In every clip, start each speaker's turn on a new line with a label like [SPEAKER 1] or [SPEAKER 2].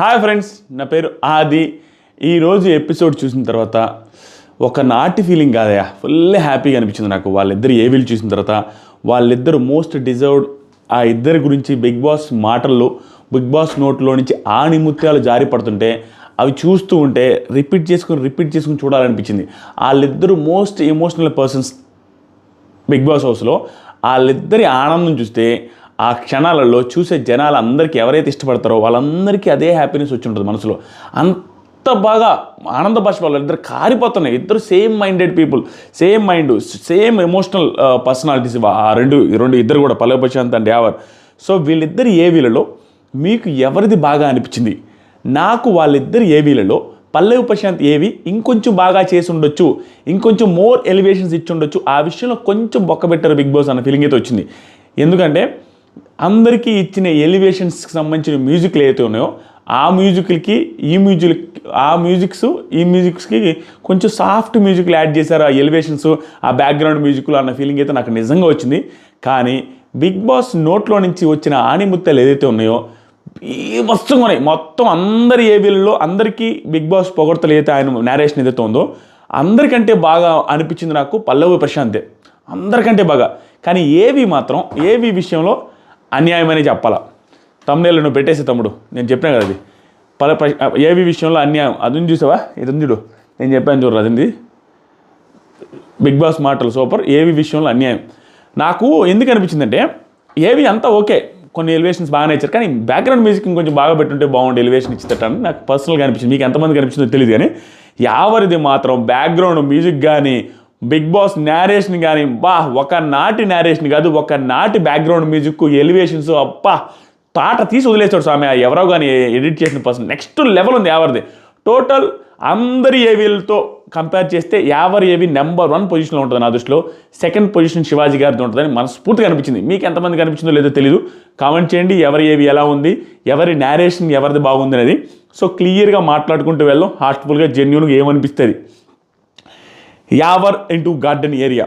[SPEAKER 1] Hi friends నా పేరు ఆది. ఈరోజు ఎపిసోడ్ చూసిన తర్వాత ఒక నాటి ఫీలింగ్ కాదయా ఫుల్ హ్యాపీగా అనిపించింది నాకు. వాళ్ళిద్దరు ఏవిలు చూసిన తర్వాత వాళ్ళిద్దరు మోస్ట్ డిజర్వ్డ్ ఆ ఇద్దరి గురించి బిగ్ బాస్ మాటల్లో బిగ్ బాస్ నోట్లో నుంచి ఆణిముత్యాలు జారి పడుతుంటే అవి చూస్తూ ఉంటే రిపీట్ చేసుకుని రిపీట్ చేసుకుని చూడాలనిపించింది. వాళ్ళిద్దరు most emotional persons Bigg Boss హౌస్లో. వాళ్ళిద్దరి ఆనందం చూస్తే ఆ క్షణాలలో చూసే జనాలు అందరికీ ఎవరైతే ఇష్టపడతారో వాళ్ళందరికీ అదే హ్యాపీనెస్ వచ్చి ఉంటుంది మనసులో. అంత బాగా ఆనంద భాష వాళ్ళిద్దరు కారిపోతున్నాయి. ఇద్దరు same minded people same mind same emotional personalities ఆ రెండు రెండు ఇద్దరు కూడా పల్లవి ప్రశాంత్ అండ్ యావర్. సో వీళ్ళిద్దరు ఏవీలలో మీకు ఎవరిది బాగా అనిపించింది? నాకు వాళ్ళిద్దరు ఏవీలలో పల్లవి ప్రశాంత్ ఏవి ఇంకొంచెం బాగా చేసి ఉండొచ్చు ఇంకొంచెం మోర్ ఎలివేషన్స్ ఇచ్చి ఉండొచ్చు ఆ విషయంలో కొంచెం బొక్క పెట్టారు బిగ్ బాస్ అన్న ఫీలింగ్ అయితే వచ్చింది. ఎందుకంటే అందరికీ ఇచ్చిన ఎలివేషన్స్కి సంబంధించిన మ్యూజిక్లు ఏవైతే ఉన్నాయో ఆ మ్యూజిక్లకి ఈ మ్యూజిక్ ఆ మ్యూజిక్స్ ఈ మ్యూజిక్స్కి కొంచెం సాఫ్ట్ మ్యూజిక్లు యాడ్ చేశారు. ఆ ఎలివేషన్స్ ఆ బ్యాక్గ్రౌండ్ మ్యూజిక్లు అన్న ఫీలింగ్ అయితే నాకు నిజంగా వచ్చింది. కానీ బిగ్ బాస్ నోట్లో నుంచి వచ్చిన ఆణిముత్యాలు ఏదైతే ఉన్నాయో ఈ వస్తువు ఉన్నాయి. మొత్తం అందరి ఏవిల్లో అందరికీ బిగ్ బాస్ పొగడతలు ఏదైతే ఆయన నేరేషన్ ఏదైతే ఉందో అందరికంటే బాగా అనిపించింది నాకు పల్లవి ప్రశాంతే. అందరికంటే బాగా. కానీ ఏవి మాత్రం ఏవి విషయంలో అన్యాయమని చెప్పాలా. తమ్నేళ్ళు నువ్వు పెట్టేసి తమ్ముడు. నేను చెప్పినా కదా అది. పల ఏవి విషయంలో అన్యాయం? అది చూసావా? ఇది చూడు. నేను చెప్పాను చూడరు అదింది బిగ్ బాస్ మాటలు సూపర్. ఏవి విషయంలో అన్యాయం? నాకు ఎందుకు అనిపించిందంటే ఏవి అంతా ఓకే. కొన్ని ఎలివేషన్స్ బాగానే ఇచ్చారు కానీ బ్యాక్గ్రౌండ్ మ్యూజిక్ కొంచెం బాగా పెట్టుంటే బాగుండే ఎలివేషన్ ఇచ్చేటట్టు నాకు పర్సనల్గా అనిపించింది. మీకు ఎంతమందికి అనిపించిందో తెలియదు కానీ యావరిది మాత్రం బ్యాక్గ్రౌండ్ మ్యూజిక్ కానీ బిగ్ బాస్ నేరేషన్ కానీ బా ఒక నాటి నేరేషన్ కాదు ఒక నాటి బ్యాక్గ్రౌండ్ మ్యూజిక్ ఎలివేషన్స్ అబ్బా తాట తీసి వదిలేస్తాడు స్వామి. ఆ ఎవరో కానీ ఎడిట్ చేసిన పర్సన్ నెక్స్ట్ లెవెల్ ఉంది ఎవరిది టోటల్ అందరి ఏవీలతో కంపేర్ చేస్తే యావర్ ఏవి నెంబర్ వన్ పొజిషన్లో ఉంటుంది నా దృష్టిలో. సెకండ్ పొజిషన్ శివాజీ గారిది ఉంటుందని మనస్ఫూర్తిగా అనిపించింది. మీకు ఎంతమంది కనిపించిందో లేదో తెలియదు కామెంట్ చేయండి ఎవరి ఏవి ఎలా ఉంది ఎవరి నేరేషన్ ఎవరిది బాగుంది అనేది సో క్లియర్గా మాట్లాడుకుంటూ వెళ్దాం. హార్ట్ఫుల్గా జెన్యున్గా ఏమనిపిస్తుంది? యావర్ ఇంటూ గార్డెన్ ఏరియా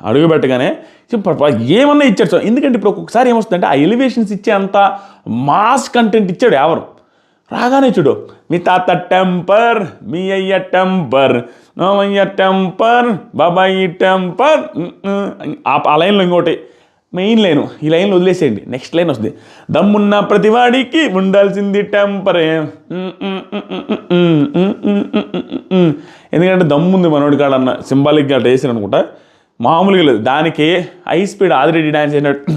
[SPEAKER 1] అడుగుపెట్టగానే ఏమన్నా ఇచ్చాడు సార్ ఎందుకంటే ఇప్పుడు ఒక్కొక్కసారి ఏమొస్తుందంటే ఆ ఎలివేషన్స్ ఇచ్చే అంత మాస్ కంటెంట్ ఇచ్చాడు ఎవరు రాగానే చూడు మీ తాత టెంపర్ మీ అయ్య టెంపర్ నోమయ్య టెంపర్ బాబాయి టెంపర్ ఆ ఆ లైన్లో ఇంకోటి మెయిన్ లైన్ ఈ లైన్లో వదిలేసేయండి నెక్స్ట్ లైన్ వస్తుంది దమ్మున్న ప్రతివాడికి ఉండాల్సింది టెంపరే ఎందుకంటే దమ్ముంది మనోడి కాడ అన్న సింబాలిక్గా అట్లా వేసిన అనుకుంటా. మామూలుగా లేదు. దానికి హై స్పీడ్ ఆదిరెడ్డి డ్యాన్స్ అయినట్టు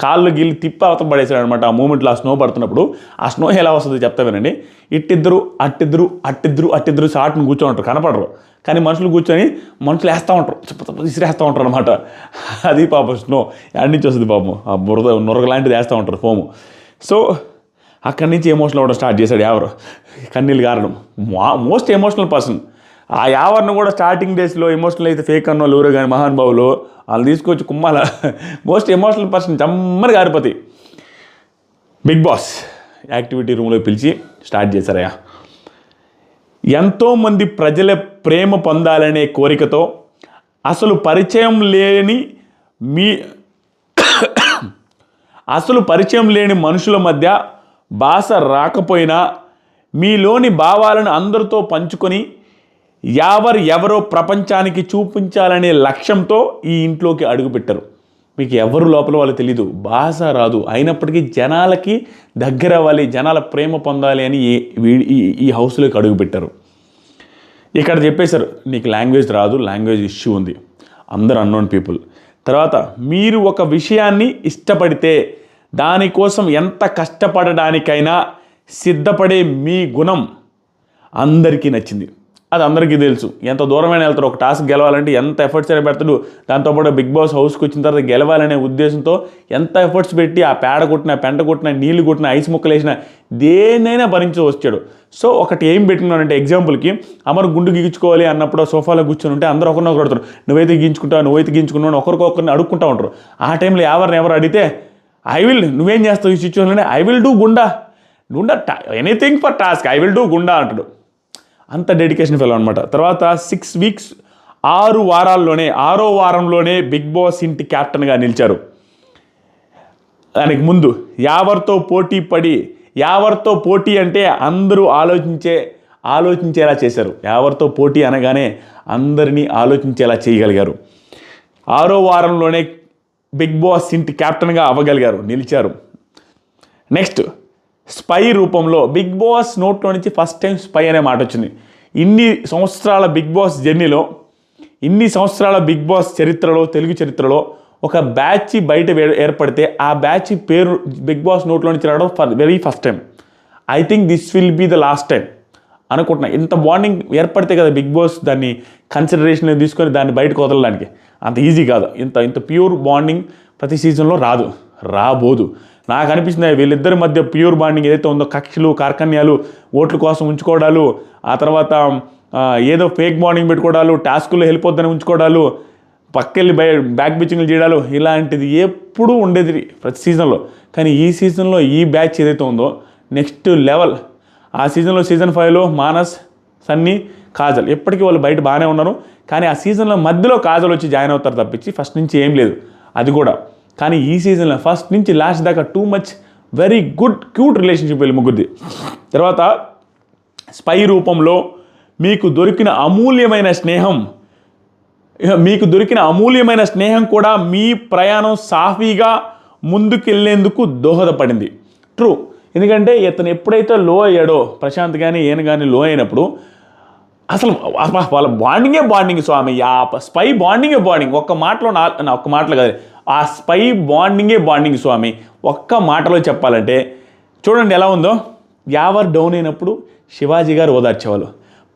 [SPEAKER 1] కాళ్ళు గిల్లి తిప్పి అవతం పడేసాడు అనమాట ఆ మూమెంట్లో ఆ స్నో పడుతున్నప్పుడు. ఆ స్నో ఎలా వస్తుందో చెప్తా వినండి. ఇట్టిద్దరు అట్టిద్దరు అట్టిద్దరు అట్టిద్దరు షాట్ని కూర్చొని ఉంటారు. కనపడరు. కానీ మనుషులు కూర్చొని మనుషులు వేస్తూ ఉంటారు. చెప్ప తప్ప ఇసిరేస్తూ ఉంటారు అనమాట అది పాపం స్నో నుంచి వస్తుంది పాపం. ఆ బురద నొరగలాంటిది వేస్తూ ఉంటారు ఫోము. సో అక్కడి నుంచి ఎమోషనల్ అవ్వడం స్టార్ట్ చేశాడు యావరు కన్నీళ్ళు కారణం మోస్ట్ ఎమోషనల్ పర్సన్ ఆ యావర్ను కూడా స్టార్టింగ్ డేస్లో ఎమోషనల్ అయితే ఫేక్ అన్నోళ్ళు ఎవరు కానీ మహానుభావులు వాళ్ళు తీసుకొచ్చి కుమ్మాల. మోస్ట్ ఎమోషనల్ పర్సన్ చమ్మని గారిపతి బిగ్ బాస్ యాక్టివిటీ రూమ్లో పిలిచి స్టార్ట్ చేశారయ్యా. ఎంతోమంది ప్రజల ప్రేమ పొందాలనే కోరికతో అసలు పరిచయం లేని మీ అసలు పరిచయం లేని మనుషుల మధ్య భాష రాకపోయినా మీలోని భావాలను అందరితో పంచుకొని యావరు ఎవరో ప్రపంచానికి చూపించాలనే లక్ష్యంతో ఈ ఇంట్లోకి అడుగుపెట్టారు. మీకు ఎవరు లోపల వాళ్ళు తెలీదు. భాష రాదు. అయినప్పటికీ జనాలకి దగ్గర అవ్వాలి జనాల ప్రేమ పొందాలి అని ఈ ఈ- ఈ హౌస్లోకి అడుగుపెట్టారు. ఇక్కడ చెప్పేశారు నీకు లాంగ్వేజ్ రాదు లాంగ్వేజ్ ఇష్యూ ఉంది. అందరు అన్నోన్ పీపుల్ తర్వాత మీరు ఒక విషయాన్ని ఇష్టపడితే దానికోసం ఎంత కష్టపడడానికైనా సిద్ధపడే మీ గుణం అందరికీ నచ్చింది. అది అందరికీ తెలుసు. ఎంత దూరమైన వెళ్తారు ఒక టాస్క్ గెలవాలంటే ఎంత ఎఫర్ట్స్ అయినా పెడతాడు దాంతోపాటు బిగ్ బాస్ హౌస్కి వచ్చిన తర్వాత గెలవాలనే ఉద్దేశంతో ఎంత ఎఫర్ట్స్ పెట్టి ఆ పేడ కొట్టిన పెంట కొట్టిన నీళ్ళు కొట్టిన ఐస్ ముక్కలు వేసిన దేన్నైనా భరించి వచ్చాడు. సో ఒకటి ఏం పెట్టుకున్నానంటే ఎగ్జాంపుల్కి అమరు గుండు గీగించుకోవాలి అన్నప్పుడు సోఫాలో కూర్చొని ఉంటే అందరూ ఒకరినొకరు అడుగుతారు నువ్వైతే గీంచుకుంటావు నువ్వైతే గీయించుకున్నావు అని ఒకరికొకరిని అడుక్కుంటూ ఉంటారు. ఆ టైంలో ఎవరిని ఎవరు అడిగితే ఐ విల్ నువ్వేం చేస్తావు ఈ సిచ్యువేషన్లోనే ఐ విల్ డూ గుండా. గుండా anything for task I will do గుండా అంటాడు. అంత డెడికేషన్ ఫెలో అనమాట తర్వాత సిక్స్ వీక్స్ ఆరు వారాల్లోనే ఆరో వారంలోనే బిగ్ బాస్ ఇంటి కెప్టెన్గా నిలిచారు. దానికి ముందు యావర్తో పోటీ పడి యావర్తో పోటీ అంటే అందరూ ఆలోచించే ఆలోచించేలా చేశారు. యావర్తో పోటీ అనగానే అందరినీ ఆలోచించేలా చేయగలిగారు. ఆరో వారంలోనే బిగ్ బాస్ ఇంటి కెప్టెన్గా అవ్వగలిగారు నిలిచారు. నెక్స్ట్ స్పై రూపంలో బిగ్ బాస్ నోట్లో నుంచి ఫస్ట్ టైం స్పై అనే మాట వచ్చింది. ఇన్ని సంవత్సరాల బిగ్ బాస్ జర్నీలో ఇన్ని సంవత్సరాల బిగ్ బాస్ చరిత్రలో తెలుగు చరిత్రలో ఒక బ్యాచ్ బయట ఏర్పడితే ఆ బ్యాచ్ పేరు బిగ్ బాస్ నోట్లో నుంచి రావడం for very first time. I think this will be the last time అనుకుంటున్నా. ఇంత బాండింగ్ ఏర్పడితే కదా బిగ్ బాస్ దాన్ని కన్సిడరేషన్లో తీసుకొని దాన్ని బయటకు వదలడానికి. అంత ఈజీ కాదు. ఇంత ఇంత ప్యూర్ బాండింగ్ ప్రతి సీజన్లో రాదు. రాబోదు. నాకు అనిపించింది వీళ్ళిద్దరి మధ్య ప్యూర్ బాండింగ్ ఏదైతే ఉందో కక్షలు కార్కన్యాలు ఓట్ల కోసం ఉంచుకోవడాలు ఆ తర్వాత ఏదో ఫేక్ బాండింగ్ పెట్టుకోవడాలు టాస్కులు వెళ్ళిపోద్దని ఉంచుకోవడాలు పక్కెళ్ళి బై బ్యాక్ బిచ్చింగ్లు చేయడాలు ఇలాంటిది ఎప్పుడూ ఉండేది ప్రతి సీజన్లో. కానీ ఈ సీజన్లో ఈ బ్యాచ్ ఏదైతే ఉందో నెక్స్ట్ లెవెల్. ఆ సీజన్లో సీజన్ ఫైవ్లో మానస్ సన్నీ కాజల్. ఎప్పటికీ వాళ్ళు బయట బాగానే ఉన్నారు. కానీ ఆ సీజన్లో మధ్యలో కాజల్ వచ్చి జాయిన్ అవుతారు తప్పించి ఫస్ట్ నుంచి ఏం లేదు. అది కూడా. కానీ ఈ సీజన్లో ఫస్ట్ నుంచి లాస్ట్ దాకా too much very good cute relationship వెళ్ళి ముగ్గురిది. తర్వాత స్పై రూపంలో మీకు దొరికిన అమూల్యమైన స్నేహం మీకు దొరికిన అమూల్యమైన స్నేహం కూడా మీ ప్రయాణం సాఫీగా ముందుకెళ్ళేందుకు దోహదపడింది. ట్రూ. ఎందుకంటే ఇతను ఎప్పుడైతే లో అయ్యాడో ప్రశాంత్ కానీ ఈయన కానీ లో అయినప్పుడు అసలు వాళ్ళ బాండింగే బాండింగ్ స్వామి. ఆ స్పై బాండింగే బాండింగ్ ఒక్క మాటలో నా ఒక్క మాటలో కాదు. ఆ స్పై బాండింగే బాండింగ్ స్వామి. ఒక్క మాటలో చెప్పాలంటే చూడండి ఎలా ఉందో. యావర్ డౌన్ అయినప్పుడు శివాజీ గారు ఓదార్చేవాళ్ళు.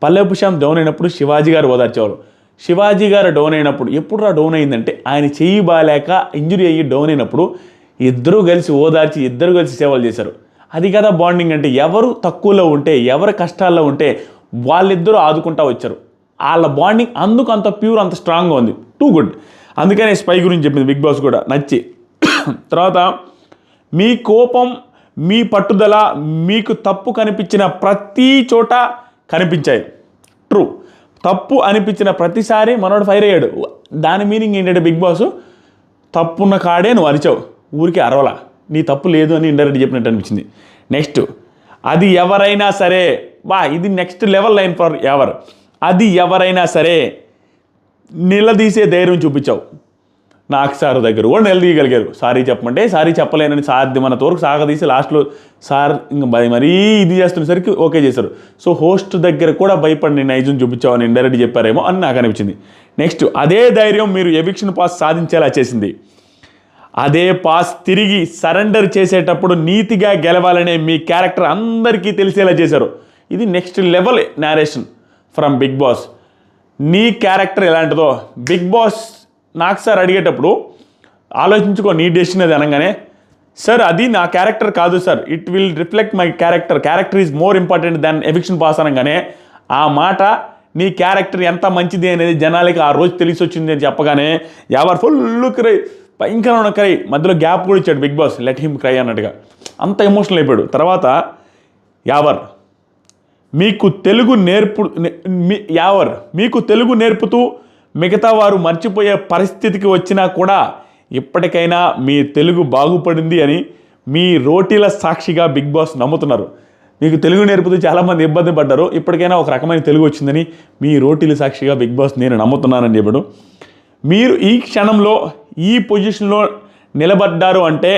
[SPEAKER 1] పల్లెపుషం డౌన్ అయినప్పుడు శివాజీ గారు ఓదార్చేవాళ్ళు. శివాజీ గారు డౌన్ అయినప్పుడు ఎప్పుడు డౌన్ అయిందంటే ఆయన చెయ్యి బాగాలేక ఇంజురీ అయ్యి డౌన్ అయినప్పుడు ఇద్దరూ కలిసి ఓదార్చి ఇద్దరు కలిసి సేవలు చేశారు. అది కదా బాండింగ్ అంటే ఎవరు తక్కువలో ఉంటే ఎవరు కష్టాల్లో ఉంటే వాళ్ళిద్దరూ ఆదుకుంటా వచ్చారు. వాళ్ళ బాండింగ్ అందుకు అంత ప్యూర్ అంత స్ట్రాంగ్గా ఉంది. టూ గుడ్ అందుకనే స్పై గురించి చెప్పింది బిగ్ బాస్ కూడా. నచ్చి. తర్వాత మీ కోపం మీ పట్టుదల మీకు తప్పు కనిపించిన ప్రతి చోట కనిపించాయి. ట్రూ తప్పు అనిపించిన ప్రతిసారి మనోడు ఫైర్ అయ్యాడు. దాని మీనింగ్ ఏంటంటే బిగ్ బాస్ తప్పున్న కాడే నువ్వు అరిచావు. ఊరికి అరవలా. నీ తప్పు లేదు అని ఇండైరెక్ట్ చెప్పినట్టు అనిపించింది. నెక్స్ట్ అది ఎవరైనా సరే వా ఇది next level line for ever? అది ఎవరైనా సరే నిలదీసే ధైర్యం చూపించావు. నాకు సార్ దగ్గర కూడా నిలదీయగలిగారు. సారీ చెప్పమంటే సారీ చెప్పలేనని సాధ్యమైనంత వరకు సాగదీసి లాస్ట్లో సార్ ఇంకా మరీ ఇది చేస్తున్నసరికి ఓకే చేశారు. సో హోస్ట్ దగ్గర కూడా భయపడి నైజం చూపించావు అని ఇండైరెక్ట్ చెప్పారేమో అని నాకు అనిపించింది. నెక్స్ట్ అదే ధైర్యం మీరు ఎవిక్షన్ పాస్ సాధించేలా చేసింది. అదే పాస్ తిరిగి సరెండర్ చేసేటప్పుడు నీతిగా గెలవాలనే మీ క్యారెక్టర్ అందరికీ తెలిసేలా చేశారు. ఇది next level narration from Bigg Boss నీ క్యారెక్టర్ ఎలాంటిదో బిగ్ బాస్ నాకు సార్ అడిగేటప్పుడు ఆలోచించుకో నీ డెసిషన్ అది అనగానే సార్ అది నా క్యారెక్టర్ కాదు sir it will reflect my character character is more important than eviction pass అనగానే ఆ మాట నీ క్యారెక్టర్ ఎంత మంచిది అనేది జనాలకి ఆ రోజు తెలిసి వచ్చింది అని చెప్పగానే ఎవరు ఫుల్ క్రై భయంకరమైన క్రై మధ్యలో గ్యాప్ కూడా ఇచ్చాడు Bigg Boss let him cry అన్నట్టుగా. అంత ఎమోషనల్ అయిపోయాడు. తర్వాత యావర్ మీకు తెలుగు నేర్పు యావర్ మీకు తెలుగు నేర్పుతూ మిగతా వారు మర్చిపోయే పరిస్థితికి వచ్చినా కూడా ఇప్పటికైనా మీ తెలుగు బాగుపడింది అని మీ రోటీల సాక్షిగా బిగ్ బాస్ నమ్ముతున్నారు. మీకు తెలుగు నేర్పుతూ చాలామంది ఇబ్బంది పడ్డారు. ఇప్పటికైనా ఒక రకమైన తెలుగు వచ్చిందని మీ రోటీల సాక్షిగా బిగ్ బాస్ నేను నమ్ముతున్నానని చెప్పాడు. మీరు ఈ క్షణంలో ఈ పొజిషన్లో నిలబడ్డారు అంటే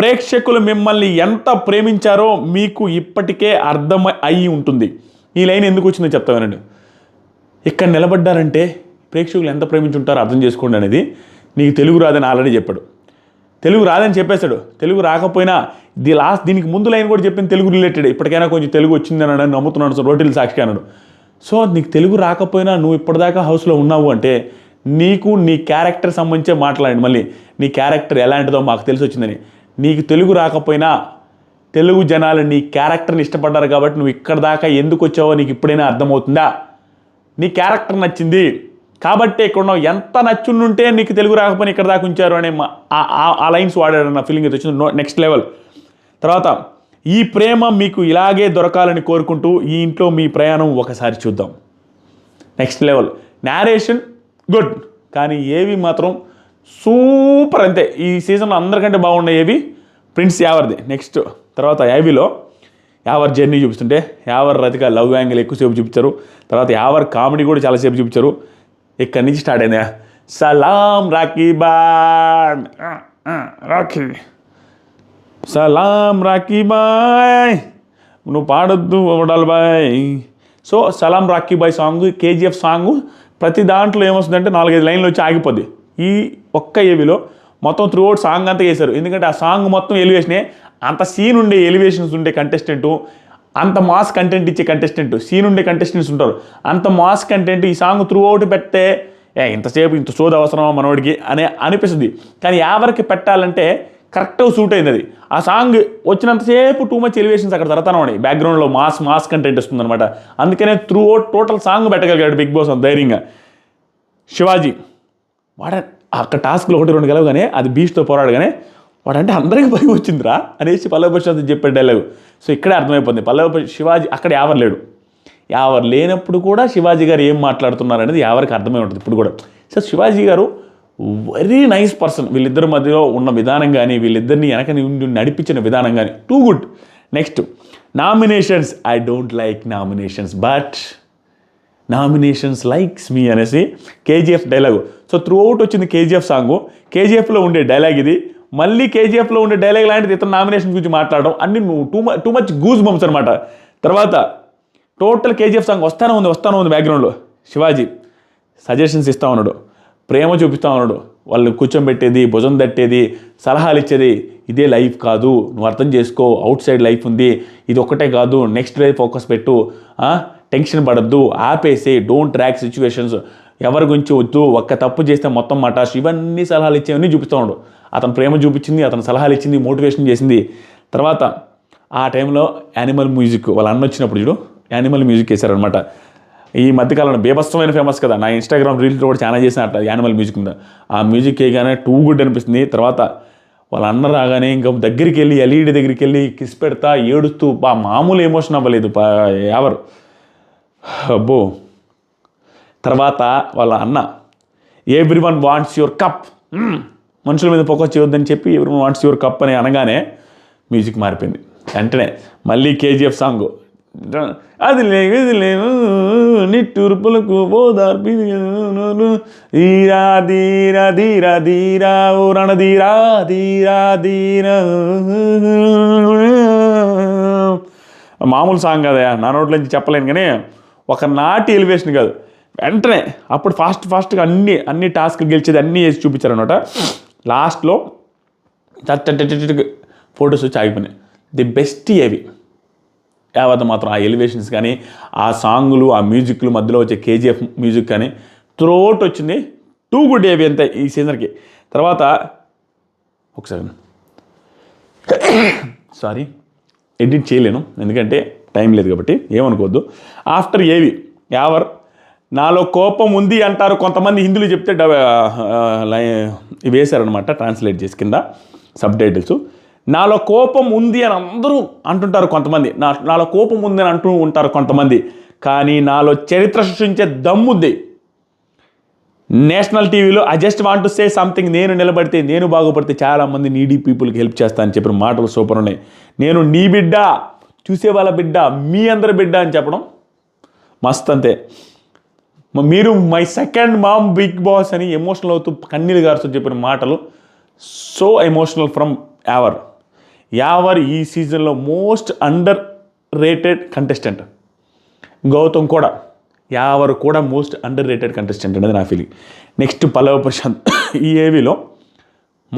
[SPEAKER 1] ప్రేక్షకులు మిమ్మల్ని ఎంత ప్రేమించారో మీకు ఇప్పటికే అర్థం అయి ఉంటుంది. ఈ లైన్ ఎందుకు వచ్చిందో చెప్తా వినండి. ఇక్కడ నిలబడ్డారంటే ప్రేక్షకులు ఎంత ప్రేమించుంటారో అర్థం చేసుకోండి అనేది నీకు తెలుగు రాదని ఆల్రెడీ చెప్పాడు. తెలుగు రాదని చెప్పేశాడు. తెలుగు రాకపోయినా ది లాస్ట్ దీనికి ముందు లైన్ కూడా చెప్పింది తెలుగు రిలేటెడ్. ఇప్పటికైనా కొంచెం తెలుగు వచ్చింది అని నమ్ముతున్నాడు సో రోటీలు సాక్షి అన్నాడు. సో నీకు తెలుగు రాకపోయినా నువ్వు ఇప్పటిదాకా హౌస్లో ఉన్నావు అంటే నీకు నీ క్యారెక్టర్ సంబంధించే మాట్లాడండి మళ్ళీ. నీ క్యారెక్టర్ ఎలాంటిదో మాకు తెలిసి వచ్చిందని. నీకు తెలుగు రాకపోయినా తెలుగు జనాలు నీ క్యారెక్టర్ని ఇష్టపడ్డారు కాబట్టి నువ్వు ఇక్కడ దాకా ఎందుకు వచ్చావో నీకు ఇప్పుడైనా అర్థమవుతుందా? నీ క్యారెక్టర్ నచ్చింది కాబట్టి ఇక్కడ ఉన్నావు. ఎంత నచ్చుంటే నీకు తెలుగు రాకపోయినా ఇక్కడ దాకా ఉంచారు అనే మా- ఆ- ఆ లైన్స్ వాడాడు నా ఫీలింగ్ అయితే వచ్చింది. నెక్స్ట్ లెవెల్ తర్వాత ఈ ప్రేమ మీకు ఇలాగే దొరకాలని కోరుకుంటూ ఈ ఇంట్లో మీ ప్రయాణం ఒకసారి చూద్దాం. నెక్స్ట్ లెవెల్ నేరేషన్ గుడ్ కానీ ఏవి మాత్రం సూపర్ అంతే. ఈ సీజన్లో అందరికంటే బాగున్నాయి ఏవి? ప్రిన్స్ యావర్ది నెక్స్ట్ తర్వాత యావీలో. యావర్ జర్నీ చూపిస్తుంటే యావర్ రతిక లవ్ యాంగిల్ ఎక్కువసేపు చూపించారు. తర్వాత యావర్ కామెడీ కూడా చాలాసేపు చూపించారు. ఇక్కడి నుంచి స్టార్ట్ అయింది? సలాం రాఖీ బాయ్. రాఖీ. సలాం రాఖీ బాయ్. నువ్వు పాడొద్దు వడాలి బాయ్. సో సలాం Rocky bye song KGF song ప్రతి దాంట్లో ఏమొస్తుందంటే నాలుగైదు లైన్లు వచ్చి ఆగిపోద్ది. ఈ ఒక్క ఏవిలో మొత్తం త్రూ అవుట్ సాంగ్ అంతా చేశారు. ఎందుకంటే ఆ సాంగ్ మొత్తం ఎలివేషనే అంత సీన్ ఉండే ఎలివేషన్స్ ఉండే కంటెస్టెంట్ అంత మాస్ కంటెంట్ ఇచ్చే కంటెస్టెంట్ సీన్ ఉండే కంటెస్టెంట్స్ ఉంటారు. అంత మాస్ కంటెంట్ ఈ సాంగ్ త్రూ అవుట్ పెడితే ఏ ఇంతసేపు ఇంత సోది అవసరమా మనోడికి అనే అనిపిస్తుంది. కానీ ఎవరికి పెట్టాలంటే కరెక్ట్గా సూట్ అయింది అది ఆ సాంగ్ వచ్చినంతసేపు టూ మచ్ ఎలివేషన్స్ అక్కడ తరతానే ఉన్నాయి. బ్యాక్గ్రౌండ్లో మాస్ మాస్ కంటెంట్ వస్తుంది అనమాట అందుకనే త్రూ అవుట్ టోటల్ సాంగ్ పెట్టగలిగాడు బిగ్ బాస్ ధైర్యంగా. శివాజీ వాడ అక్కడ టాస్క్లో ఒకటి రెండు గెలవగానే అది బీచ్తో పోరాడగానే వాడంటే అందరికీ భయం వచ్చిందిరా అనేసి పల్లవ ప్రశాంత్ చెప్పే డైలాగ్ సో ఇక్కడే అర్థమైపోయింది. పల్లవ శివాజీ అక్కడ ఎవరు లేడు. ఎవరు లేనప్పుడు కూడా శివాజీ గారు ఏం మాట్లాడుతున్నారు అనేది ఎవరికి అర్థమై ఉంటుంది ఇప్పుడు కూడా. సో శివాజీ గారు వెరీ నైస్ పర్సన్ వీళ్ళిద్దరి మధ్యలో ఉన్న విధానం కానీ వీళ్ళిద్దరిని వెనక నడిపించిన విధానం కానీ too good next nominations I don't like nominations but nominations likes me అనేసి KGF dialogue. So throughout వచ్చింది కేజీఎఫ్ సాంగు. కేజీఎఫ్లో ఉండే డైలాగ్ ఇది. మళ్ళీ కేజీఎఫ్లో ఉండే డైలాగ్ లాంటిది ఇతర నామినేషన్ గురించి మాట్లాడడం అన్ని too too much goosebumps అనమాట తర్వాత టోటల్ కేజీఎఫ్ సాంగ్ వస్తానే ఉంది వస్తానే ఉంది బ్యాక్గ్రౌండ్లో శివాజీ సజెషన్స్ ఇస్తా ఉన్నాడు. ప్రేమ చూపిస్తా ఉన్నాడు. వాళ్ళు కూర్చోబెట్టేది భుజం తట్టేది సలహాలు ఇచ్చేది ఇదే లైఫ్ కాదు నువ్వు అర్థం చేసుకో అవుట్ సైడ్ లైఫ్ ఉంది ఇది ఒక్కటే కాదు నెక్స్ట్ లైఫ్ ఫోకస్ పెట్టు టెన్షన్ పడద్దు ఆపేసి డోంట్ ట్రాక్ సిచ్యువేషన్స్. ఎవరి గురించి వద్దు ఒక్క తప్పు చేస్తే మొత్తం మటాష్ ఇవన్నీ సలహాలు ఇచ్చేవన్నీ చూపిస్తూ ఉన్నాడు. అతను ప్రేమ చూపించింది అతను సలహాలు ఇచ్చింది మోటివేషన్ చేసింది. తర్వాత ఆ టైంలో యానిమల్ మ్యూజిక్ వాళ్ళ అన్న వచ్చినప్పుడు చూడు యానిమల్ మ్యూజిక్ వేశారనమాట ఈ మధ్యకాలంలో బీభత్సమైన ఫేమస్ కదా నా ఇన్స్టాగ్రామ్ రీల్స్ కూడా చాలా చేసిన అట్లా యానిమల్ మ్యూజిక్ ఉందా. ఆ మ్యూజిక్ వేయగానే టూ గుడ్ అనిపిస్తుంది. తర్వాత వాళ్ళ అన్న రాగానే ఇంకా దగ్గరికి వెళ్ళి ఎల్ఈడి దగ్గరికి వెళ్ళి కిస్ పెడతా ఏడుస్తూ బా మామూలు ఎమోషన్ అవ్వలేదు ఎవరు? అబ్బో. తర్వాత వాళ్ళ అన్న every one wants your cup మనుషుల మీద పొగ చేయొద్దని చెప్పి every one wants your cup అని అనగానే మ్యూజిక్ మారిపోయింది. వెంటనే మళ్ళీ కేజీఎఫ్ సాంగ్. అది లేవు ఇది లేవు నిట్టూర్పులకు ఓదార్పి ధీరా ధీరా ధీరా ధీరా ఓ రణధీరా ధీరా ధీరా మామూలు సాంగ్ కదా నా నోట్లోంచి చెప్పలేను కానీ ఒకనాటి ఎలివేషన్ కాదు. వెంటనే అప్పుడు ఫాస్ట్ ఫాస్ట్గా అన్ని అన్ని టాస్క్ గెలిచేది అన్నీ వేసి చూపించారనమాట లాస్ట్లో ఫొటోస్ వచ్చి ఆగిపోయినాయి. ది బెస్ట్ ఏవి? యావత్ మాత్రం ఆ ఎలివేషన్స్ కానీ ఆ సాంగులు ఆ మ్యూజిక్లు మధ్యలో వచ్చే కేజీఎఫ్ మ్యూజిక్ కానీ త్రోట్ వచ్చింది. టూ గుడ్ ఏవి అంతే ఈ సీజన్కి తర్వాత ఒకసారి సారీ ఎడిట్ చేయలేను. ఎందుకంటే టైం లేదు కాబట్టి ఏమనుకోవద్దు. ఆఫ్టర్ ఏవి? యావర్. నాలో కోపం ఉంది అంటారు కొంతమంది హిందీలో చెప్తే డబ ఇవి వేశారనమాట ట్రాన్స్లేట్ చేసి కింద సబ్ టైటిల్స్ నాలో కోపం ఉంది అని అందరూ అంటుంటారు కొంతమంది. నా నాలో కోపం ఉంది అని అంటూ ఉంటారు కొంతమంది. కానీ నాలో చరిత్ర సృష్టించే దమ్ముంది నేషనల్ టీవీలో I just want to say something నేను నిలబడితే నేను బాగుపడితే చాలామంది నీడీ పీపుల్కి హెల్ప్ చేస్తా అని చెప్పిన మాటలు సూపర్ ఉన్నాయి. నేను నీ బిడ్డ. చూసే వాళ్ళ బిడ్డ మీ అందరి బిడ్డ అని చెప్పడం మస్త్ అంతే మీరు my second mom Bigg Boss అని ఎమోషనల్ అవుతూ కన్నీళ్ళు గారుతో చెప్పిన మాటలు so emotional from Yawar. Yawar ఈ సీజన్లో most underrated contestant. Gautam కూడా యావర్ కూడా మోస్ట్ అండర్ రేటెడ్ కంటెస్టెంట్ అనేది నా ఫీలింగ్. నెక్స్ట్ పల్లవ ప్రశాంత్ ఈ ఏవీలో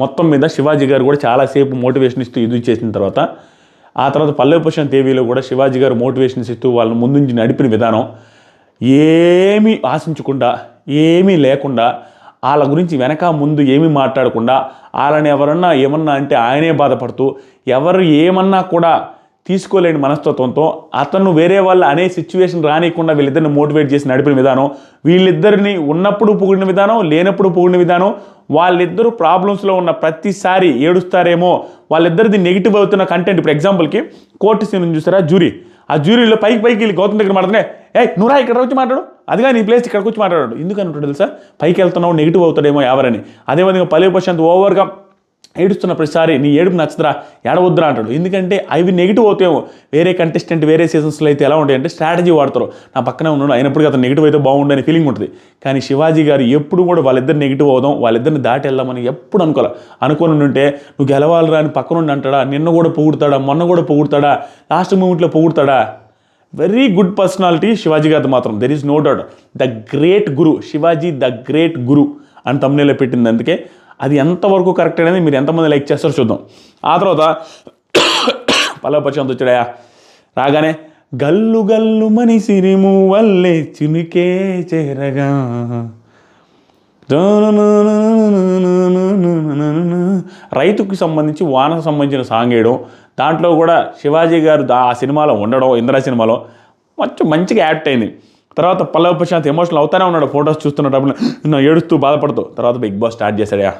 [SPEAKER 1] మొత్తం మీద శివాజీ గారు కూడా చాలాసేపు మోటివేషన్ ఇస్తూ ఇది చేసిన తర్వాత ఆ తర్వాత పల్లవి ప్రశాంత్ దేవిలో కూడా శివాజీ గారు మోటివేషన్స్ ఇస్తూ వాళ్ళని ముందుంచి నడిపిన విధానం ఏమీ ఆశించకుండా ఏమీ లేకుండా వాళ్ళ గురించి వెనక ముందు ఏమీ మాట్లాడకుండా వాళ్ళని ఎవరన్నా ఏమన్నా అంటే ఆయనే బాధపడుతూ ఎవరు ఏమన్నా కూడా తీసుకోలేని మనస్తత్వంతో అతను వేరే వాళ్ళు అనే సిచ్యువేషన్ రానియకుండా వీళ్ళిద్దరిని మోటివేట్ చేసి నడిపిన విధానం వీళ్ళిద్దరిని ఉన్నప్పుడు పొగిడిన విధానం లేనప్పుడు పొగిడిన విధానం వాళ్ళిద్దరూ ప్రాబ్లమ్స్లో ఉన్న ప్రతిసారి ఏడుస్తారేమో వాళ్ళిద్దరిది నెగిటివ్ అవుతున్న కంటెంట్ ఇప్పుడు ఎగ్జాంపుల్కి కోర్టు సీన్ చూసారా? జ్యూరీ ఆ జ్యూరీలో పైకి పైకి వెళ్ళి గౌతమ్ దగ్గర మాట్లాడే ఏ నువ్వురా ఇక్కడ వచ్చి మాట్లాడు. అదిగా నీ ప్లేస్ ఇక్కడికి వచ్చి మాట్లాడాడు. ఎందుకు ఉంటాడు తెలుసా? పైకి వెళ్తున్నావు నెగిటివ్ అవుతాడేమో ఎవరని. అదే విధంగా పల్లె ప్రశాంత్ ఓవర్గా ఏడుస్తున్న ప్రతిసారి నీ ఏడుపు నచ్చదరా ఏడవద్దురా అంటాడు. ఎందుకంటే అవి నెగిటివ్ అవుతాయేమో. వేరే కంటెస్టెంట్ వేరే సీజన్స్లో అయితే ఎలా ఉంటాయి అంటే స్ట్రాటజీ వాడతారు. నా పక్కనే ఉన్నాడు అయినప్పటికీ అతను నెగిటివ్ అయితే బాగుండని ఫీలింగ్ ఉంటుంది. కానీ శివాజీ గారు ఎప్పుడు కూడా వాళ్ళిద్దరు నెగిటివ్ అవుదాం వాళ్ళిద్దరిని దాటి వెళ్దామని ఎప్పుడు అనుకోలే. అనుకుని ఉంటే నువ్వు గెలవాలరా అని పక్కనుండి అంటాడా నిన్న కూడా పొగుడతాడా మొన్న కూడా పొగుడతాడా లాస్ట్ మూమెంట్లో పొగుడతాడా very good personality Shivaji garu మాత్రం. There is no doubt the great guru Shivaji the great guru అని తమ్మునేలో పెట్టింది అందుకే. అది ఎంతవరకు కరెక్ట్ అనేది మీరు ఎంతమంది లైక్ చేస్తారో చూద్దాం. ఆ తర్వాత పల్లవ ప్రశాంత్ వచ్చాడయా రాగానే గల్లు గల్లు మని సిరిము వల్లే చినుకే చేరగా. రైతుకి సంబంధించి వానకు సంబంధించిన సాంగ్ వేయడం దాంట్లో కూడా శివాజీ గారు దా- ఆ సినిమాలో ఉండడం ఇందిరా సినిమాలో. మంచి మంచిగా యాక్ట్ అయింది. తర్వాత పల్లవ ప్రశాంత్ ఎమోషనల్ అవుతానే ఉన్నాడు ఫొటోస్ చూస్తున్నప్పుడు నా ఏడుస్తూ బాధపడుతూ. తర్వాత బిగ్ బాస్ స్టార్ట్ చేశాడయా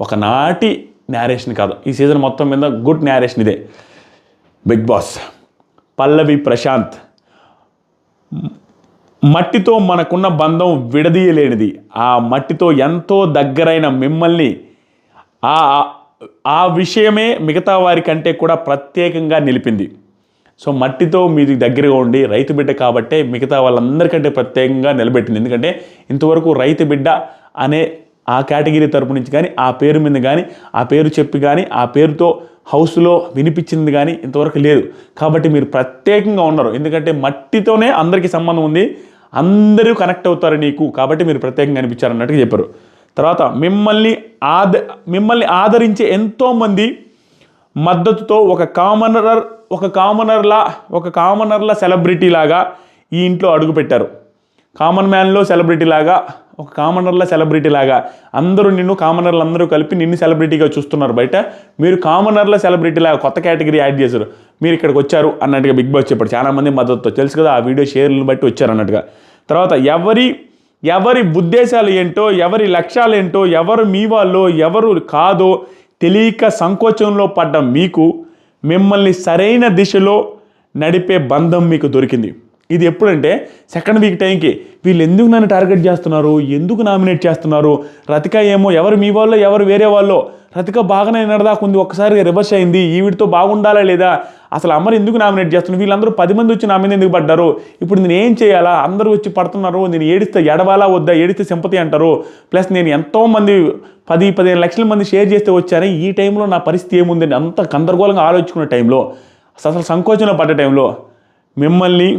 [SPEAKER 1] ఒక నాటి నేరేషన్ కాదు ఈ సీజన్ మొత్తం మీద గుడ్ నేరేషన్ ఇదే. బిగ్ బాస్ పల్లవి ప్రశాంత్ మట్టితో మనకున్న బంధం విడదీయలేనిది. ఆ మట్టితో ఎంతో దగ్గరైన మిమ్మల్ని ఆ ఆ విషయమే మిగతా వారి కంటే కూడా ప్రత్యేకంగా నిలిపింది. సో మట్టితో మీది దగ్గరగా ఉండి రైతు బిడ్డ కాబట్టే మిగతా వాళ్ళందరికంటే ప్రత్యేకంగా నిలబెట్టింది. ఎందుకంటే ఇంతవరకు రైతు బిడ్డ అనే ఆ కేటగిరీ తరపు నుంచి కానీ ఆ పేరు మీద కానీ ఆ పేరు చెప్పి కానీ ఆ పేరుతో హౌస్లో వినిపించింది కానీ ఇంతవరకు లేదు. కాబట్టి మీరు ప్రత్యేకంగా ఉన్నారు. ఎందుకంటే మట్టితోనే అందరికీ సంబంధం ఉంది. అందరూ కనెక్ట్ అవుతారు నీకు. కాబట్టి మీరు ప్రత్యేకంగా అనిపించారు అన్నట్టుగా చెప్పారు. తర్వాత మిమ్మల్ని ఆద మిమ్మల్ని ఆదరించే ఎంతోమంది మద్దతుతో ఒక కామనర్ ఒక కామనర్లా ఒక కామనర్ల సెలబ్రిటీ లాగా ఈ ఇంట్లో అడుగుపెట్టారు కామన్ మ్యాన్లో సెలబ్రిటీ లాగా ఒక కామనర్ల సెలబ్రిటీ లాగా. అందరూ నిన్ను కామనర్లు అందరూ కలిపి నిన్ను సెలబ్రిటీగా చూస్తున్నారు బయట. మీరు కామనర్ల సెలబ్రిటీ లాగా కొత్త కేటగిరీ యాడ్ చేశారు. మీరు ఇక్కడికి వచ్చారు అన్నట్టుగా బిగ్ బాస్ చెప్పాడు. చాలామంది మద్దతుతో. తెలుసు కదా ఆ వీడియో షేర్లను బట్టి వచ్చారు అన్నట్టుగా. తర్వాత ఎవరి ఎవరి ఉద్దేశాలు ఏంటో ఎవరి లక్ష్యాలు ఏంటో ఎవరు మీ వాళ్ళో ఎవరు కాదో తెలియక సంకోచంలో పడ్డ మీకు మిమ్మల్ని సరైన దిశలో నడిపే బంధం మీకు దొరికింది. ఇది ఎప్పుడంటే సెకండ్ వీక్ టైంకి వీళ్ళు ఎందుకు నన్ను టార్గెట్ చేస్తున్నారు? ఎందుకు నామినేట్ చేస్తున్నారు? రతిక ఏమో ఎవరు మీ వాళ్ళో ఎవరు వేరే వాళ్ళో? రతిక బాగానే నడదాకా ఉంది ఒక్కసారి రివర్స్ అయింది. ఈవిడితో బాగుండాలా లేదా? అసలు అమర్ ఎందుకు నామినేట్ చేస్తున్నారు? వీళ్ళందరూ పది మంది వచ్చి నా మీద ఎందుకు పడ్డారు? ఇప్పుడు నేను ఏం చేయాలా? అందరూ వచ్చి పడుతున్నారు. నేను ఏడిస్తే ఎడవాలా వద్దా? ఏడిస్తే సింపతి అంటారు. ప్లస్ నేను ఎంతోమంది పది పదిహేను లక్షల మంది షేర్ చేస్తే వచ్చాను ఈ టైంలో నా పరిస్థితి ఏముందని అంత గందరగోళంగా ఆలోచించుకునే టైంలో అసలు సంకోచంలో పడ్డ టైంలో మిమ్మల్ని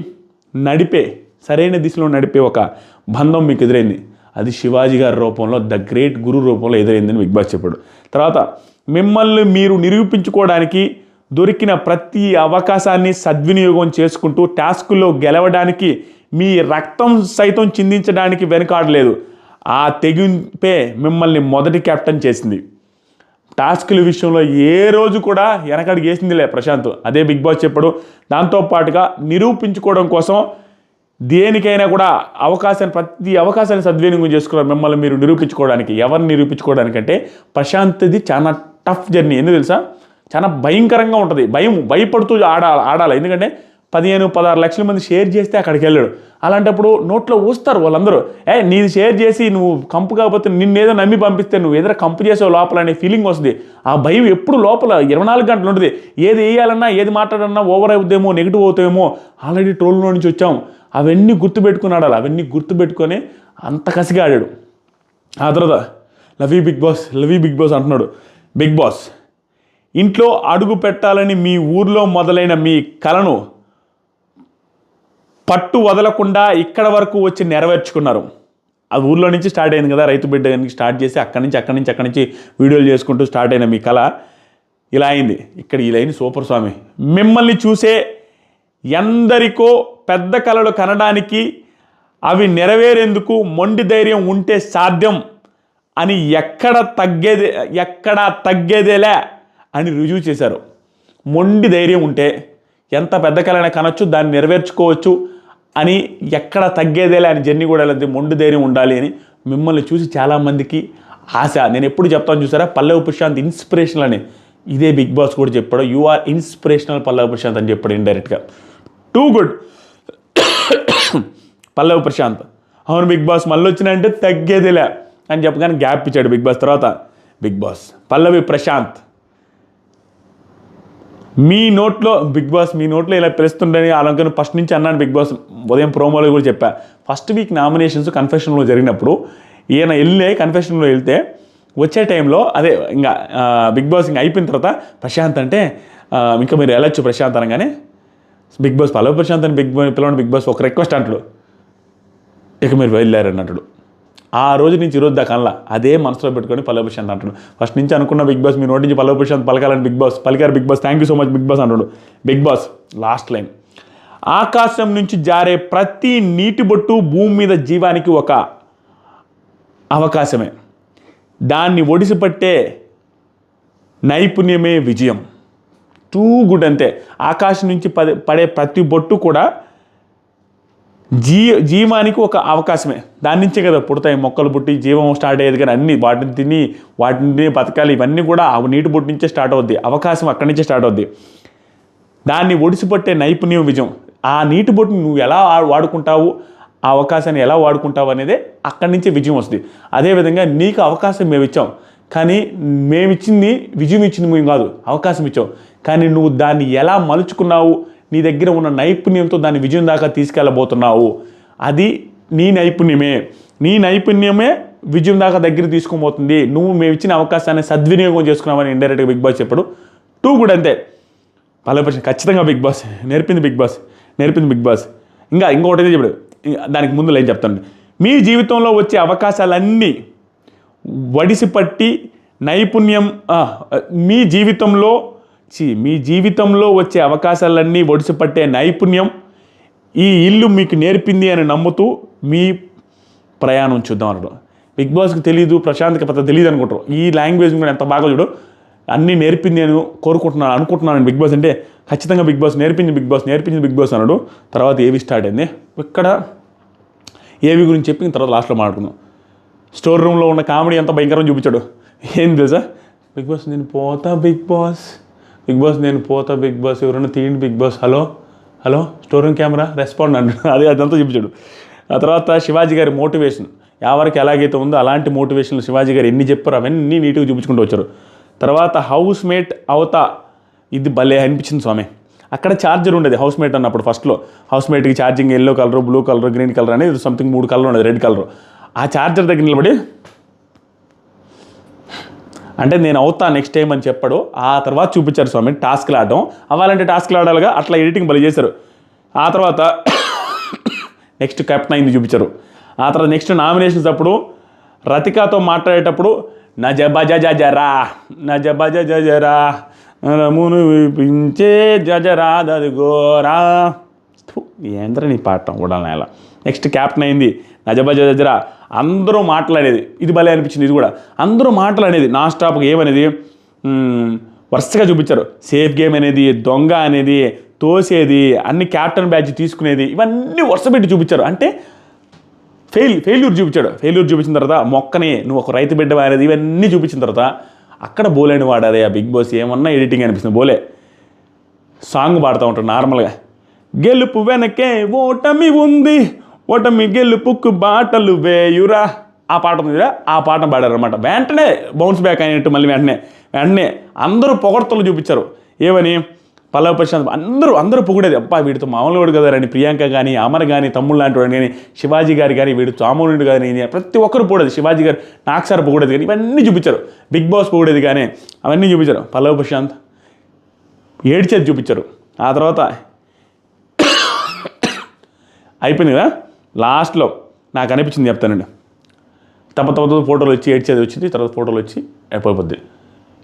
[SPEAKER 1] నడిపే సరైన దిశలో నడిపే ఒక బంధం మీకు ఎదురైంది. అది శివాజీ గారి రూపంలో ద గ్రేట్ గురు రూపంలో ఎదురైందని బిగ్ బాస్ చెప్పాడు. తర్వాత మిమ్మల్ని మీరు నిరూపించుకోవడానికి దొరికిన ప్రతి అవకాశాన్ని సద్వినియోగం చేసుకుంటూ టాస్కుల్లో గెలవడానికి మీ రక్తం సైతం చిందించడానికి వెనుకాడలేదు. ఆ తెగింపే మిమ్మల్ని మొదటి కెప్టెన్ చేసింది. టాస్కుల విషయంలో ఏ రోజు కూడా వెనకడికి వేసిందిలే ప్రశాంత్. అదే బిగ్ బాస్ చెప్పడు. దాంతోపాటుగా నిరూపించుకోవడం కోసం దేనికైనా కూడా అవకాశాన్ని ప్రతి అవకాశాన్ని సద్వినియోగం చేసుకున్నారు మిమ్మల్ని మీరు నిరూపించుకోవడానికి. ఎవరిని నిరూపించుకోవడానికంటే ప్రశాంత్ది చాలా టఫ్ జర్నీ ఎందుకు తెలుసా? చాలా భయంకరంగా ఉంటుంది. భయం భయపడుతూ ఆడాలి ఆడాలి. ఎందుకంటే పదిహేను పదహారు లక్షల మంది షేర్ చేస్తే అక్కడికి వెళ్ళాడు. అలాంటప్పుడు నోట్లో ఊస్తారు వాళ్ళందరూ. ఏ నీది షేర్ చేసి నువ్వు కంపు కాకపోతే నిన్నేదో నమ్మి పంపిస్తే నువ్వు ఏదైనా కంపు చేసావు లోపల అనే ఫీలింగ్ వస్తుంది. ఆ భయం ఎప్పుడు లోపల ఇరవై నాలుగు గంటలు ఉంటుంది. ఏది వేయాలన్నా ఏది మాట్లాడన్నా ఓవర్ అవుద్దేమో నెగిటివ్ అవుతాయేమో ఆల్రెడీ ట్రోల్లో నుంచి వచ్చాం. అవన్నీ గుర్తుపెట్టుకుని ఆడాలి అవన్నీ గుర్తుపెట్టుకొని అంత కసిగా ఆడాడు. ఆ తర్వాత లవీ బిగ్ బాస్ లవీ బిగ్ బాస్ అంటున్నాడు. బిగ్ బాస్ ఇంట్లో అడుగు పెట్టాలని మీ ఊర్లో మొదలైన మీ కలను పట్టు వదలకుండా ఇక్కడ వరకు వచ్చి నెరవేర్చుకున్నారు. ఆ ఊర్లో నుంచి స్టార్ట్ అయింది కదా రైతు బిడ్డ నుంచి స్టార్ట్ చేసి అక్కడి నుంచి అక్కడి నుంచి అక్కడి నుంచి వీడియోలు చేసుకుంటూ స్టార్ట్ అయిన మీ కళ. ఇలా అయింది. ఇక్కడ ఈ లైన్ సూపర్ స్వామి. మిమ్మల్ని చూసే ఎందరికో పెద్ద కళలు కనడానికి అవి నెరవేరేందుకు మొండి ధైర్యం ఉంటే సాధ్యం అని ఎక్కడ తగ్గేది ఎక్కడ తగ్గేదేలే అని రుజువు చేశారు. మొండి ధైర్యం ఉంటే ఎంత పెద్ద కళైనా కనొచ్చు దాన్ని నెరవేర్చుకోవచ్చు. అని ఎక్కడ తగ్గేదేలే అని జర్నీ కూడా వెళ్ళదు మొండి ధైర్యం ఉండాలి అని మిమ్మల్ని చూసి చాలామందికి ఆశ. నేను ఎప్పుడు చెప్తాను చూసారా? పల్లవి ప్రశాంత్ ఇన్స్పిరేషనల్ అని. ఇదే బిగ్ బాస్ కూడా చెప్పాడు. You are inspirational Pallavi Prashanth అని చెప్పాడు ఇండైరెక్ట్గా టూ గుడ్ పల్లవి ప్రశాంత్ అవును బిగ్ బాస్ మళ్ళీ వచ్చినంటే తగ్గేదిలే అని చెప్పగానే గ్యాప్ ఇచ్చాడు బిగ్ బాస్ తర్వాత. Bigg Boss. పల్లవి ప్రశాంత్. మీ నోట్లో బిగ్ బాస్ మీ నోట్లో ఇలా పిలుస్తుండని అలంకరణ ఫస్ట్ నుంచి అన్నాను బిగ్ బాస్ ఉదయం ప్రోమోలో కూడా చెప్పా. ఫస్ట్ వీక్ నామినేషన్స్ కన్ఫెషన్లో జరిగినప్పుడు ఈయన వెళ్ళే కన్ఫెషన్లో వెళ్తే వచ్చే టైంలో అదే ఇంకా బిగ్ బాస్ ఇంకా అయిపోయిన తర్వాత ప్రశాంత్ అంటే ఇంకా మీరు వెళ్ళొచ్చు ప్రశాంత్ అనగానే బిగ్ బాస్ పలవ ప్రశాంత్ అని బిగ్ బాస్ బిగ్ బాస్ ఒక రిక్వెస్ట్ అంటాడు. ఇక మీరు వెళ్ళారని అంటాడు. ఆ రోజు నుంచి ఈరోజు దాకా అనలా. అదే మనసులో పెట్టుకొని పల్లవి ప్రశాంత్ అంటాడు ఫస్ట్ నుంచి అనుకున్న బిగ్ బాస్ మీ నోటి నుంచి పల్లవి ప్రశాంత్ పలకాలని బిగ్ బాస్ పలికారు Bigg Boss thank you so much Bigg Boss అంటాడు బిగ్ బాస్ లాస్ట్ లైన్. ఆకాశం నుంచి జారే ప్రతి నీటి బొట్టు భూమి మీద జీవానికి ఒక అవకాశమే. దాన్ని ఒడిసిపట్టే నైపుణ్యమే విజయం. టూ గుడ్ అంతే. ఆకాశం నుంచి పదే పడే ప్రతి బొట్టు కూడా జీ జీవానికి ఒక అవకాశమే. దాని నుంచే కదా పుడతాయి మొక్కలు పుట్టి జీవం స్టార్ట్ అయ్యేది కానీ అన్ని వాటిని తిని వాటిని బతకాలి. ఇవన్నీ కూడా నీటి బొట్టు నుంచే స్టార్ట్ అవుద్ది. అవకాశం అక్కడి నుంచే స్టార్ట్ అవుద్ది. దాన్ని ఒడిసిపట్టే నైపుణ్యం విజయం. ఆ నీటి బొట్టుని నువ్వు ఎలా వాడుకుంటావు? ఆ అవకాశాన్ని ఎలా వాడుకుంటావు అనేది అక్కడి నుంచే విజయం వస్తుంది. అదేవిధంగా నీకు అవకాశం మేము ఇచ్చాం. కానీ మేమిచ్చింది విజయం ఇచ్చింది మేము కాదు. అవకాశం ఇచ్చాం. కానీ నువ్వు దాన్ని ఎలా మలుచుకున్నావు? నీ దగ్గర ఉన్న నైపుణ్యంతో దాన్ని విజయం దాకా తీసుకెళ్ళబోతున్నావు. అది నీ నైపుణ్యమే. నీ నైపుణ్యమే విజయం దాకా దగ్గర తీసుకోబోతుంది నువ్వు మేము ఇచ్చిన అవకాశాన్ని సద్వినియోగం చేసుకున్నావని ఇండైరెక్ట్గా బిగ్ బాస్ చెప్పాడు. టూ కూడా అంతే. పల్లెపరిచిన ఖచ్చితంగా బిగ్ బాస్. నేర్పింది బిగ్ బాస్. నేర్పింది బిగ్ బాస్. ఇంకా ఇంకొకటి చెప్పాడు. దానికి ముందు ఏం చెప్తాను. మీ జీవితంలో వచ్చే అవకాశాలన్నీ వడిసి పట్టి నైపుణ్యం మీ జీవితంలో చి మీ జీవితంలో వచ్చే అవకాశాలన్నీ ఒడిసిపట్టే నైపుణ్యం ఈ ఇల్లు మీకు నేర్పింది అని నమ్ముతూ మీ ప్రయాణం చూద్దాం అనడం బిగ్ బాస్కి తెలియదు ప్రశాంత్కి పెద్ద తెలియదు అనుకుంటారు ఈ లాంగ్వేజ్ కూడా ఎంత బాగా చూడు అన్నీ నేర్పింది అని కోరుకుంటున్నాను అనుకుంటున్నాను బిగ్ బాస్ అంటే ఖచ్చితంగా బిగ్ బాస్ నేర్పింది బిగ్ బాస్ నేర్పింది బిగ్ బాస్ అన్నాడు. తర్వాత ఏవి స్టార్ట్ అయింది? ఇక్కడ ఏవి గురించి చెప్పి తర్వాత లాస్ట్లో మాట్లాడుకుందాం. స్టోర్ రూమ్లో ఉన్న కామెడీ ఎంత భయంకరం చూపించాడు? ఏం తెలుసా? బిగ్ బాస్ నేను పోతా బిగ్ బాస్ బిగ్ బాస్ నేను పోతా బిగ్ బాస్ ఎవరైనా తీయండి Bigg Boss. Hello? Hello? Store room camera? Respond అంటాడు అదే అదంతా చూపించాడు ఆ తర్వాత శివాజీ గారి మోటివేషన్. ఎవరికి ఎలాగైతే ఉందో అలాంటి మోటివేషన్లు శివాజీ గారు ఎన్ని చెప్పారు అవన్నీ నీట్గా చూపించుకుంటూ వచ్చారు. తర్వాత హౌస్ మేట్ అవతా. ఇది భలే అనిపించింది స్వామి. అక్కడ ఛార్జర్ ఉండేది హౌస్ మేట్ అన్నప్పుడు ఫస్ట్లో. హౌస్ మేట్కి charging yellow colour blue colour green colour అనేది సంథింగ్ మూడు కలర్ ఉండేది రెడ్ కలర్. ఆ ఛార్జర్ దగ్గర నిలబడి అంటే నేను అవుతా నెక్స్ట్ టైం అని చెప్పాడు. ఆ తర్వాత చూపించారు స్వామి టాస్క్లు ఆడడం. అవ్వాలంటే టాస్క్లు ఆడాలిగా అట్లా ఎడిటింగ్ బలి చేశారు. ఆ తర్వాత నెక్స్ట్ కెప్టెన్ అయింది చూపించారు. ఆ తర్వాత నెక్స్ట్ నామినేషన్స్ అప్పుడు రతికాతో మాట్లాడేటప్పుడు నా జబా జరా నా జబా జరా రమును విపించే జజరా దదిగోరా ఏంద్ర నీ పాట కూడా నేల నెక్స్ట్ క్యాప్టెన్ అయింది. నజబజ దగ్గర అందరూ మాట్లాడేది. ఇది భలే అనిపించింది ఇది కూడా. అందరూ మాట్లాడేది నా స్టాప్కి ఏమనేది? వరుసగా చూపించారు. సేఫ్ గేమ్ అనేది దొంగ అనేది తోసేది అన్ని క్యాప్టెన్ బ్యాచ్ తీసుకునేది ఇవన్నీ వరుస పెట్టి చూపించారు. అంటే ఫెయిల్ ఫెయిల్యూర్ చూపించాడు. ఫెయిల్యూర్ చూపించిన తర్వాత మొక్కని నువ్వు ఒక రైతు బిడ్డ అనేది ఇవన్నీ చూపించిన తర్వాత అక్కడ బోలేని వాడాలి ఆ బిగ్ బాస్ ఏమన్నా ఎడిటింగ్ అనిపిస్తుంది బోలే సాంగ్ పాడుతూ ఉంటాడు నార్మల్గా గెలుపు వెనకే ఓటమి ఉంది. ఓట మిగిలి పుక్కు బాటలు వేయురా. ఆ పాట ఉందిరా ఆ పాట పాడారు అనమాట వెంటనే బౌన్స్ బ్యాక్ అయినట్టు మళ్ళీ వెంటనే వెంటనే అందరూ పొగడ్తలు చూపించారు. ఏమని? పల్లవ ప్రశాంత్ అందరూ అందరూ పొగిడేది. అబ్బా వీడితో మామూలు కదా అని ప్రియాంక కానీ అమర్ కానీ తమ్ముళ్ళు లాంటి వాడు కానీ శివాజీ గారి కానీ వీడు చామూలుడు కానీ ప్రతి ఒక్కరు పొగడేది. శివాజీ గారు నాకు సార్ పొగిడేది కానీ ఇవన్నీ చూపించారు. బిగ్ బాస్ పొగిడేది కానీ అవన్నీ చూపించారు. పల్లవ ప్రశాంత్ ఏడ్చేది చూపించారు. ఆ తర్వాత అయిపోయింది కదా? లాస్ట్లో నాకు అనిపించింది చెప్తానండి. తప్ప తప్ప ఫోటోలు వచ్చి ఏడ్చేది వచ్చింది తర్వాత ఫోటోలు వచ్చి అయిపోయిపోద్ది.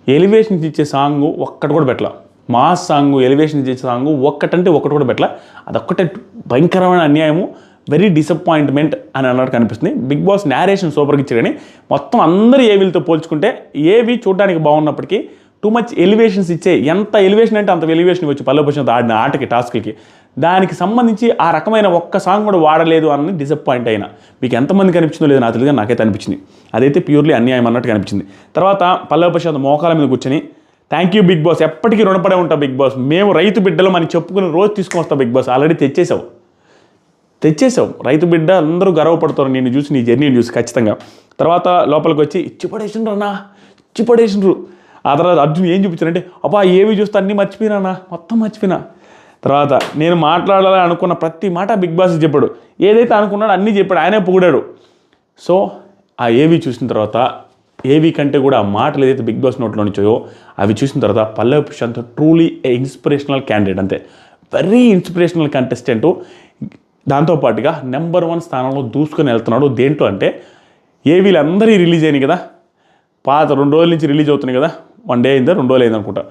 [SPEAKER 1] ఎలివేషన్ ఇచ్చే సాంగ్ ఒక్కటి కూడా పెట్టలా. మాస్ సాంగ్ ఎలివేషన్ ఇచ్చే సాంగ్ ఒక్కటంటే ఒక్కటి కూడా పెట్టలా. అదొక్కటే భయంకరమైన అన్యాయము వెరీ డిసప్పాయింట్మెంట్ అని అన్నట్టు కనిపిస్తుంది. బిగ్ బాస్ నేరేషన్ సూపర్గా ఇచ్చారు కానీ మొత్తం అందరు ఏవిలతో పోల్చుకుంటే ఏవి చూడడానికి బాగున్నప్పటికీ టూ మచ్ ఎలివేషన్స్ ఇచ్చే ఎంత ఎలివేషన్ అంటే అంత ఎలివేషన్ ఇవ్వచ్చు పల్లె ఆడిన ఆటకి టాస్క్లకి దానికి సంబంధించి ఆ రకమైన ఒక్క సాంగ్ కూడా వాడలేదు అని డిసప్పాయింట్ అయినా. మీకు ఎంతమంది కనిపించిందో లేదో నాకు తెలియదు నాకైతే అనిపించింది. అదైతే ప్యూర్లీ అన్యాయం అన్నట్టు కనిపించింది తర్వాత పల్లవ ప్రశాంత్ మోకాల మీద కూర్చొని థ్యాంక్ యూ బిగ్ బాస్ ఎప్పటికీ రుణపడే ఉంటాం బిగ్ బాస్ మేము రైతు బిడ్డలు అని చెప్పుకుని రోజు తీసుకొని వస్తాం బిగ్ బాస్ ఆల్రెడీ తెచ్చేసావు తెచ్చేసావు రైతు బిడ్డ అందరూ గర్వపడతారు నేను చూసి నీ జర్నీని చూసి ఖచ్చితంగా. తర్వాత లోపలికి వచ్చి ఇచ్చిపడేసిండ్రు అన్నా ఇచ్చిపడేసిండ్రు ఆ తర్వాత అర్జున్ ఏం చూపించారంటే అబ్బా ఏవి చూస్తే అన్నీ మర్చిపోయినా మొత్తం మర్చిపోయినా. తర్వాత నేను మాట్లాడాలని అనుకున్న ప్రతి మాట బిగ్ బాస్ చెప్పాడు. ఏదైతే అనుకున్నాడో అన్నీ చెప్పాడు. ఆయనే పొగిడాడు. సో ఆ ఏవి చూసిన తర్వాత ఏవి కంటే కూడా ఆ మాటలు ఏదైతే బిగ్ బాస్ నోట్లో నుంచో అవి చూసిన తర్వాత Pallavi Prashanth truly a inspirational candidate అంతే. వెరీ ఇన్స్పిరేషనల్ కంటెస్టెంట్ దాంతోపాటుగా నెంబర్ వన్ స్థానంలో దూసుకొని వెళ్తున్నాడు. దేంట్లో అంటే ఏవీలు అందరి రిలీజ్ అయినాయి కదా. పాత రెండు రోజుల నుంచి రిలీజ్ అవుతున్నాయి కదా. వన్ డే అయిందా? రెండు రోజులు అయింది అనుకుంటా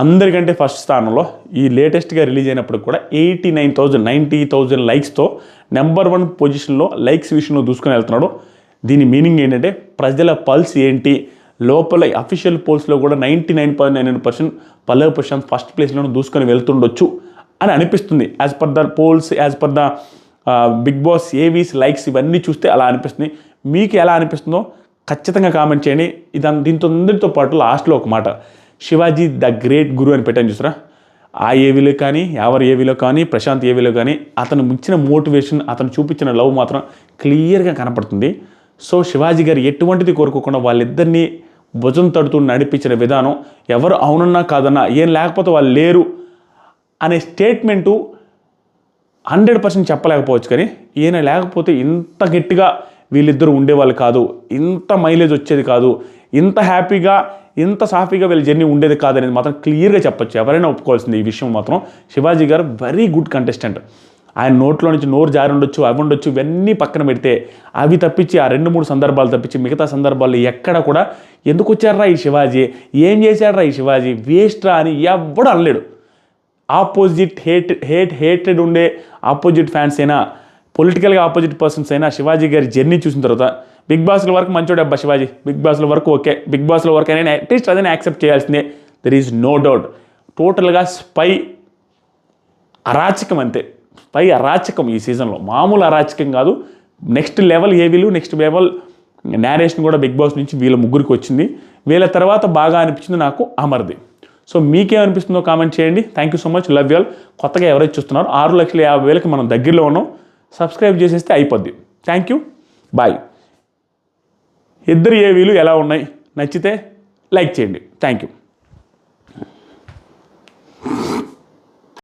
[SPEAKER 1] అందరికంటే ఫస్ట్ స్థానంలో ఈ లేటెస్ట్గా రిలీజ్ అయినప్పుడు కూడా eighty nine thousand ninety thousand లైక్స్తో number one పొజిషన్లో లైక్స్ విషయంలో దూసుకొని వెళ్తున్నాడు. దీని మీనింగ్ ఏంటంటే ప్రజల పల్స్ ఏంటి? లోపల అఫీషియల్ పోల్స్లో కూడా ninety nine point nine nine percent Pallavi Prashanth first ప్లేస్లో దూసుకొని వెళ్తుండొచ్చు అని అనిపిస్తుంది. As per the polls as per the Bigg Boss AVs likes ఇవన్నీ చూస్తే అలా అనిపిస్తుంది. మీకు ఎలా అనిపిస్తుందో ఖచ్చితంగా కామెంట్ చేయండి. ఇదంతా దీంతో అందరితో పాటు లాస్ట్లో ఒక మాట. శివాజీ ద గ్రేట్ గురు అని పెట్టాను చూసారా? ఆ ఏవీలో కానీ ఎవరి ఏవీలో కానీ ప్రశాంత్ ఏవీలో కానీ అతను ఇచ్చిన మోటివేషన్ అతను చూపించిన లవ్ మాత్రం క్లియర్గా కనపడుతుంది. సో శివాజీ గారు ఎటువంటిది కోరుకోకుండా వాళ్ళిద్దరినీ భుజం తడుతూ నడిపించిన విధానం ఎవరు అవునన్నా కాదన్నా ఏం లేకపోతే వాళ్ళు లేరు అనే స్టేట్మెంటు హండ్రెడ్ పర్సెంట్ చెప్పలేకపోవచ్చు కానీ ఈయన లేకపోతే ఇంత గట్టిగా వీళ్ళిద్దరూ ఉండేవాళ్ళు కాదు ఇంత మైలేజ్ వచ్చేది కాదు ఇంత హ్యాపీగా ఇంత సాఫీగా వీళ్ళ జర్నీ ఉండేది కాదనేది మాత్రం క్లియర్గా చెప్పొచ్చు. ఎవరైనా ఒప్పుకోవాల్సింది ఈ విషయం మాత్రం. శివాజీ గారు వెరీ గుడ్ కంటెస్టెంట్ ఆయన నోట్లో నుంచి నోరు జారి ఉండొచ్చు అవి ఉండొచ్చు ఇవన్నీ పక్కన పెడితే అవి తప్పించి ఆ రెండు మూడు సందర్భాలు తప్పించి మిగతా సందర్భాల్లో ఎక్కడ కూడా ఎందుకు వచ్చారా ఈ శివాజీ? ఏం చేశాడ్రా ఈ శివాజీ? వేస్ట్ రా అని ఎవ్వడు అనలేడు. ఆపోజిట్ హేట్ హేట్ హేటెడ్ ఉండే ఆపోజిట్ ఫ్యాన్స్ అయినా పొలిటికల్గా ఆపోజిట్ పర్సన్స్ అయినా శివాజీ గారి జర్నీ చూసిన తర్వాత బిగ్ బాస్ల వరకు మంచోడు అబ్బా శివాజీ. బిగ్ బాస్ల వరకు ఓకే. బిగ్ బాస్ల వరకు అయినా అట్లీస్ట్ అదే యాక్సెప్ట్ చేయాల్సిందే. దెర్ ఈజ్ నో డౌట్ టోటల్గా స్పై అరాచకం అంతే. స్పై అరాచకం ఈ సీజన్లో మామూలు అరాచకం కాదు. నెక్స్ట్ లెవెల్ ఏవీలు నెక్స్ట్ లెవెల్ నేరేషన్ కూడా బిగ్ బాస్ నుంచి వీళ్ళ ముగ్గురికి వచ్చింది. వీళ్ళ తర్వాత బాగా అనిపించింది నాకు అమర్ది. సో మీకేమనిపిస్తుందో కామెంట్ చేయండి. Thank you so much love you all కొత్తగా ఎవరైతే చూస్తున్నారో ఆరు లక్షల యాభై వేలకి మనం దగ్గరలో ఉన్నాం. సబ్స్క్రైబ్ చేసేస్తే అయిపోద్ది. థ్యాంక్ యూ బాయ్ ఇద్దరు ఏవీలు ఎలా ఉన్నాయి? నచ్చితే లైక్ చేయండి. Thank you